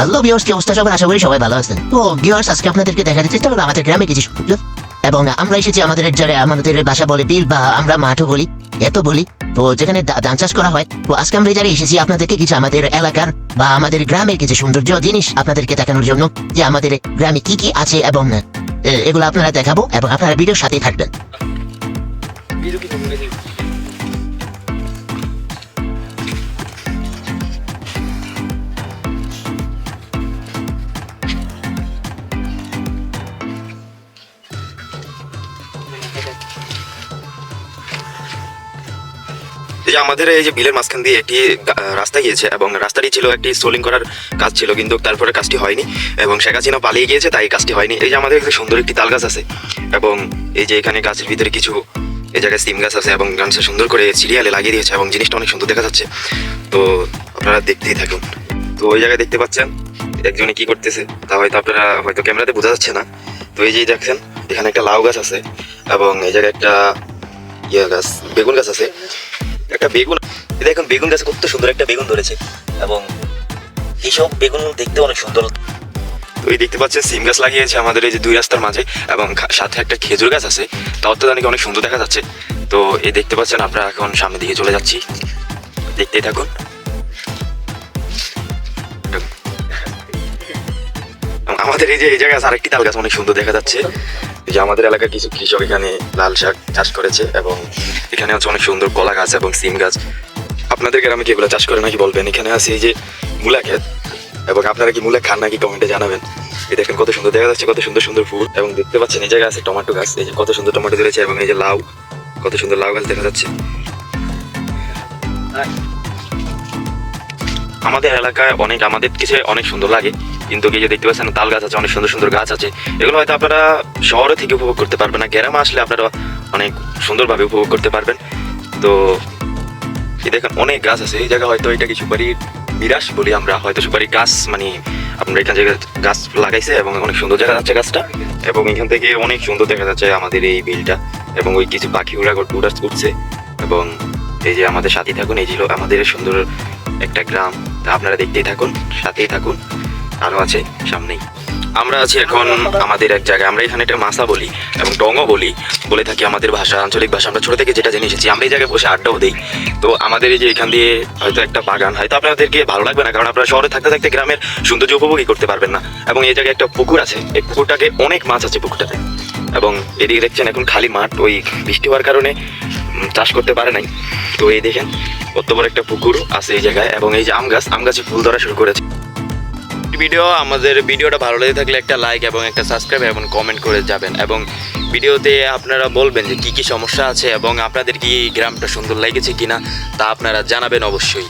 Hello কি অবস্থা? সবার আশা করি সবাই ভালো আছেন। তো ভিউয়ার্স আজকে আপনাদেরকে দেখাতে চেষ্টা করব আমাদের গ্রামে কিছু সৌন্দর্য এবং আমরা এসেছি আমাদের জায়গায়, আমাদের বাসা বলে বিল বা আমরা মাঠও বলি, এত বলি। তো, যেখানে ধান চাষ করা হয়। তো, আজকে আমরা জায়গায় এসেছি আপনাদেরকে কিছু আমাদের এলাকার বা আমাদের গ্রামের কিছু সৌন্দর্য জিনিস আপনাদেরকে দেখানোর জন্য যে আমাদের গ্রামে কি কি আছে এবং এগুলো আপনারা দেখাবো এবং আপনারা ভিডিওর সাথেই থাকবেন। এই যে আমাদের এই যে বিলের মাঝখান দিয়ে একটি রাস্তা গিয়েছে এবং রাস্তাটি ছিল একটি সোলিং করার কাজ ছিল কিন্তু তারপরে কাজটি হয়নি এবং শেখ হাসিনা পালিয়ে গিয়েছে তাই কাজটি হয়নি। এই যে আমাদের এখানে সুন্দর একটি তাল গাছ আছে এবং এই যে এখানে গাছের ভিতরে কিছু এই জায়গায় সিম গাছ আছে এবং গাছটা সুন্দর করে সিরিয়ালে লাগিয়ে দিয়েছে এবং জিনিসটা অনেক সুন্দর দেখা যাচ্ছে। তো আপনারা দেখতেই থাকুন। তো ওই জায়গায় দেখতে পাচ্ছেন একজনে কি করতেছে তা হয়তো আপনারা হয়তো ক্যামেরাতে বোঝা যাচ্ছে না। তো এই যে দেখছেন এখানে একটা লাউ গাছ আছে এবং এই জায়গায় একটা ইয়ে গাছ, বেগুন গাছ আছে। একটা বেগুন, দেখুন, বেগুন গাছে কত সুন্দর একটা বেগুন ধরেছে। এবং এইসব বেগুন দেখতে অনেক সুন্দর। তো এই দেখতে পাচ্ছেন, সিম গাছ লাগিয়েছে আমাদের এই যে দুই রাস্তার মাঝে, এবং সাথে একটা খেজুর গাছ আছে। তাও তো নাকি অনেক সুন্দর দেখা যাচ্ছে। তো এই দেখতে পাচ্ছেন, আমরা এখন সামনের দিকে চলে যাচ্ছি। দেখতেই থাকুন। আমাদের এই যে, এই জায়গায় আরেকটি তাল গাছ অনেক সুন্দর দেখা যাচ্ছে। যে আমাদের এলাকার কিছু কৃষক এখানে লাল শাক চাষ করেছে এবং এখানে হচ্ছে অনেক সুন্দর কলা গাছ এবং সিম গাছ। আপনাদের গ্রামে কি এগুলো চাষ করে নাকি বলবেন? এখানে আছে এই যে মূলা ক্ষেত। এবং আপনারা কি মূলা খান নাকি কমেন্টে জানাবেন। এই দেখেন কত সুন্দর দেখা যাচ্ছে, কত সুন্দর সুন্দর ফুল। এবং দেখতে পাচ্ছেন এই জায়গায় আছে টমেটো গাছ। এই যে কত সুন্দর টমেটো ধরেছে এবং এই যে লাউ, কত সুন্দর লাউ গাছ দেখা যাচ্ছে। আমাদের এলাকায় অনেক, আমাদের কিছু অনেক সুন্দর লাগে। কিন্তু এই যে দেখতে পাচ্ছেন তাল গাছ আছে, অনেক সুন্দর সুন্দর গাছ আছে। এগুলো হয়তো আপনারা শহরে থেকে উপভোগ করতে পারবেন না, গ্রামে আসলে আপনারা অনেক সুন্দরভাবে উপভোগ করতে পারবেন। তো এই দেখেন, অনেক গাছ আছে, এই জায়গায় হয়তো এটাকে সুপারির বিরাস বলি আমরা, হয়তো সুপারি গাছ মানে আপনারা এখান থেকে গাছ লাগাইছে এবং অনেক সুন্দর দেখা যাচ্ছে গাছটা। এবং এখান থেকে অনেক সুন্দর দেখা যাচ্ছে আমাদের এই বিলটা, এবং ওই কিছু পাখি উড়া উড়া উঠছে এবং এই যে আমাদের সাথেই থাকুন, এই ছিল আমাদের সুন্দর একটা গ্রাম, তা আপনারা দেখতেই থাকুন, সাথেই থাকুন। আরও আছে, সামনেই। আমরা আছি এখন আমাদের এক জায়গায়। আমরা এখানে একটা মাসা বলি এবং টঙও বলি, বলে থাকি আমাদের ভাষা, আঞ্চলিক ভাষা। আমরা ছোটো থেকে যেটা জেনে এসেছি, আমরা এই জায়গায় বসে আড্ডাও দিই। তো আমাদের এই যে এখান দিয়ে হয়তো একটা বাগান হয়তো আপনাদেরকে ভালো লাগবে না? কারণ আপনারা শহরে থাকতে থাকতে গ্রামের সৌন্দর্য উপভোগই করতে পারবেন না। এবং এই জায়গায় একটা পুকুর আছে, এই পুকুরটাকে অনেক মাছ আছে পুকুরটাতে। এবং এদিকে দেখছেন এখন খালি মাঠ, ওই বৃষ্টি হওয়ার কারণে চাষ করতে পারে নাই। তো এই দেখেন, কত বড় একটা পুকুর আছে এই জায়গায়। এবং এই যে আম গাছ, আম গাছে ফুল ধরা শুরু করেছে। ভিডিও আমাদের ভিডিওটা ভালো লেগে থাকলে একটা লাইক এবং একটা সাবস্ক্রাইব এবং কমেন্ট করে যাবেন। এবং ভিডিওতে আপনারা বলবেন যে কী কী সমস্যা আছে এবং আপনাদের কি গ্রামটা সুন্দর লেগেছে কিনা তা আপনারা জানাবেন অবশ্যই।